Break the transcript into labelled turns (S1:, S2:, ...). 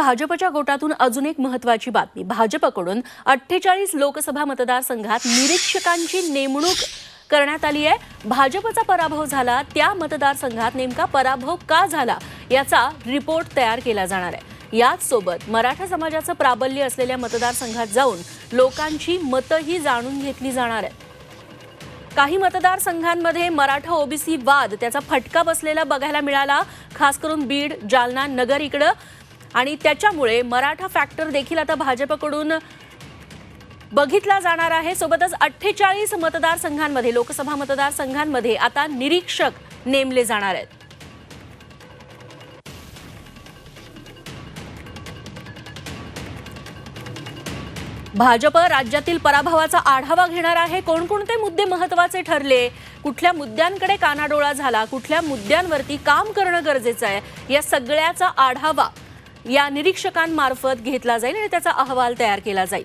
S1: भाजपच्या गोटातून अजून एक महत्वाची बातमी. भाजपकडून अठ्ठेचाळीस लोकसभा मतदारसंघात निरीक्षकांची नेमणूक करण्यात आली आहे. भाजपचा पराभव झाला त्या मतदारसंघात नेमका पराभव का झाला याचा रिपोर्ट तयार केला जाणार आहे. याच सोबत मराठा समाजाचं प्राबल्य असलेल्या मतदारसंघात जाऊन लोकांची मतंही जाणून घेतली जाणार आहेत काही मतदारसंघांमध्ये मराठा ओबीसी वाद त्याचा फटका बसलेला बघायला मिळाला. खास करून बीड जालना नगर इकडं. आणि त्याच्यामुळे मराठा फॅक्टर देखील आता भाजपकडून बघितला जाणार आहे. सोबतच अठ्ठेचाळीस मतदारसंघांमध्ये लोकसभा मतदारसंघांमध्ये आता निरीक्षक नेमले जाणार आहेत. भाजप राज्यातील पराभवाचा आढावा घेणार आहे. कोणकोणते मुद्दे महत्त्वाचे ठरले? कुठल्या मुद्द्यांकडे कानाडोळा झाला? कुठल्या मुद्द्यांवरती काम करणं गरजेचं आहे? या सगळ्याचा आढावा या निरीक्षकांमार्फत घेतला जाईल आणि त्याचा अहवाल तयार केला जाईल.